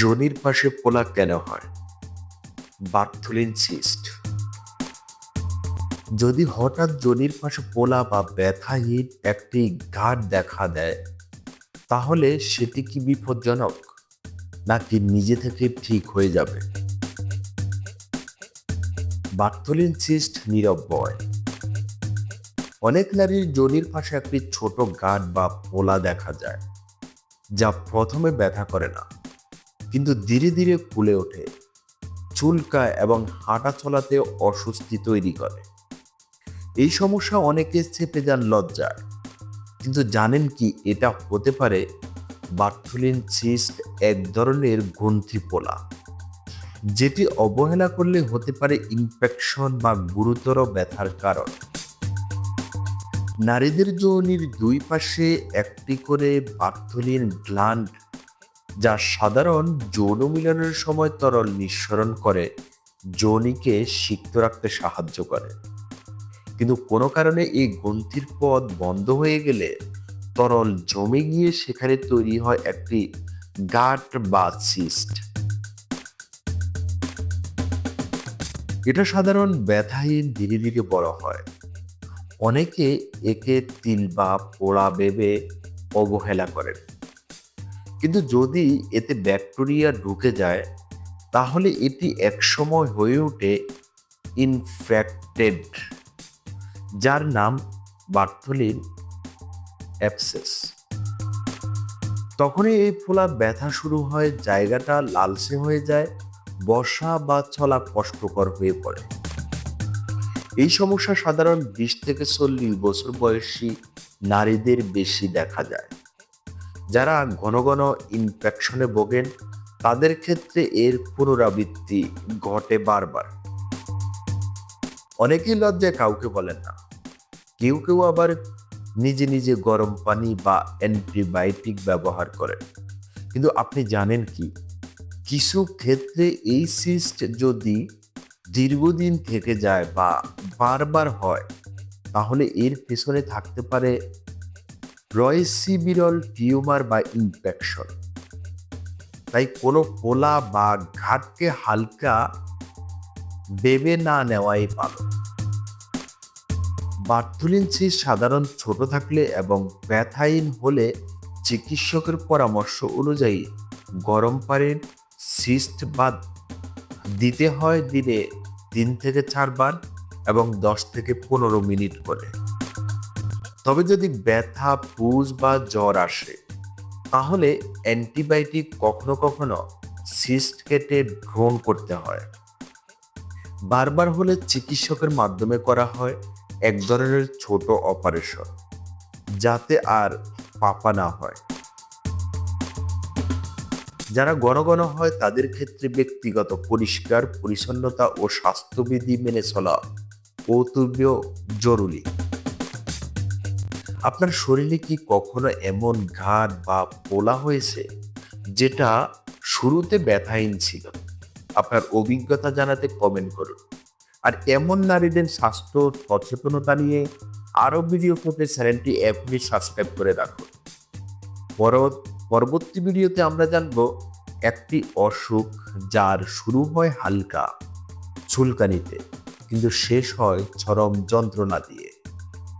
যোনির পাশে পোলা কেন হয়? বার্থুলিন সিস্ট যদি হঠাৎ যোনির পাশে পোলা বা ব্যথাহীন একটি ঘাট দেখা দেয়, তাহলে সেটি কি বিপজ্জনক? নাকি নিজে থেকে ঠিক হয়ে যাবে? বার্থলিন সিস্ট নীরব বয়। অনেক নারীর যোনির পাশে একটি ছোট গাঁট বা পোলা দেখা যায়, যা প্রথমে ব্যথা করে না। কিন্তু ধীরে ধীরে ফুলে ওঠে। চুলকায় এবং হাঁটা চলাতে অস্বস্তি তৈরি করে। এই সমস্যা অনেকে চেপে যান লজ্জার। কিন্তু জানেন কি এটা হতে পারে? বার্থুলিন সিস্ট এক ধরনের গ্রন্থি পোলা। যেটি অবহেলা করলে হতে পারে ইনফেকশন বা গুরুতর ব্যথার কারণ। নারীদের যৌনির দুই পাশে একটি করে বার্থুলিন গ্ল্যান্ড যা সাধারণ যৌন মিলনের সময় তরল নিঃসরণ করে, যৌনিকে সিক্ত রাখতে সাহায্য করে। কিন্তু কোনো কারণে এই গ্রন্থির পথ বন্ধ হয়ে গেলে তরল জমে গিয়ে সেখানে তৈরি হয় একটি গাট বা সিস্ট। এটা সাধারণ ব্যথাহীন ধীরে ধীরে বড় হয়। অনেকে একে তিল বা পোড়া ভেবে অবহেলা করেন। কিন্তু যদি এতে ব্যাকটেরিয়া ঢুকে যায়, তাহলে এটি একসময় হয়ে ওঠে ইনফ্যাক্টেড যার নাম বার্থলিন অ্যাপসেস তখনই এই ফোলা ব্যথা শুরু হয়, জায়গাটা লালচে হয়ে যায় বসা বা চলা কষ্টকর হয়ে পড়ে। এই সমস্যা সাধারণ বিশ থেকে চল্লিশ বছর বয়সী নারীদের বেশি দেখা যায়। যারা ঘন ঘন ইনফেকশনে ভোগেন, তাদের ক্ষেত্রে এর পুনরাবৃত্তি ঘটে বারবার। অনেকেই লজ্জায় কাউকে বলেন না। কেউ কেউ আবার নিজে নিজে গরম পানি বা অ্যান্টিবায়োটিক ব্যবহার করেন। কিন্তু আপনি জানেন কি? কিছু ক্ষেত্রে এই সিস্ট যদি দীর্ঘদিন থেকে যায় বা বারবার হয়, তাহলে এর পেছনে থাকতে পারে রয়েসিবিরল টিউমার বা ইনফেকশন। তাই কোনো পোলা বা ঘাটকে হালকা বেবে না নেওয়াই ভালো। বার্থুলিন সিস সাধারণ ছোট থাকলে এবং ব্যথাহীন হলে চিকিৎসকের পরামর্শ অনুযায়ী গরম পানির সিস্ট বাদ দিতে হয় দিনে তিন থেকে চারবার এবং দশ থেকে পনেরো মিনিট করে। তবে যদি ব্যথা, পুজ বা জ্বর আসে, তাহলে অ্যান্টিবায়োটিক কখনো কখনো সিস্ট কেটে গ্রহণ করতে হয়। বারবার হলে চিকিৎসকের মাধ্যমে করা হয় এক ধরনের ছোট অপারেশন, যাতে আর পাপা না হয়। যারা ঘন হয়, তাদের ক্ষেত্রে ব্যক্তিগত পরিষ্কার, পরিচ্ছন্নতা ও স্বাস্থ্যবিধি মেনে চলা কৌতুব্য জরুরি। আপনার শরীরে কি কখনো এমন ঘাট বা পোলা হয়েছে যেটা শুরুতে ব্যথাহীন ছিল? আপনার অভিজ্ঞতা জানাতে কমেন্ট করুন। আর এমন নারীদের স্বাস্থ্য সচেতনতা নিয়ে আরও ভিডিও পেতে চ্যানেলটি এখনই সাবস্ক্রাইব করে রাখুন। পর পরবর্তী ভিডিওতে আমরা জানব একটি অসুখ যার শুরু হয় হালকা, চুলকানিতে, কিন্তু শেষ হয় চরম যন্ত্রণা দিয়ে।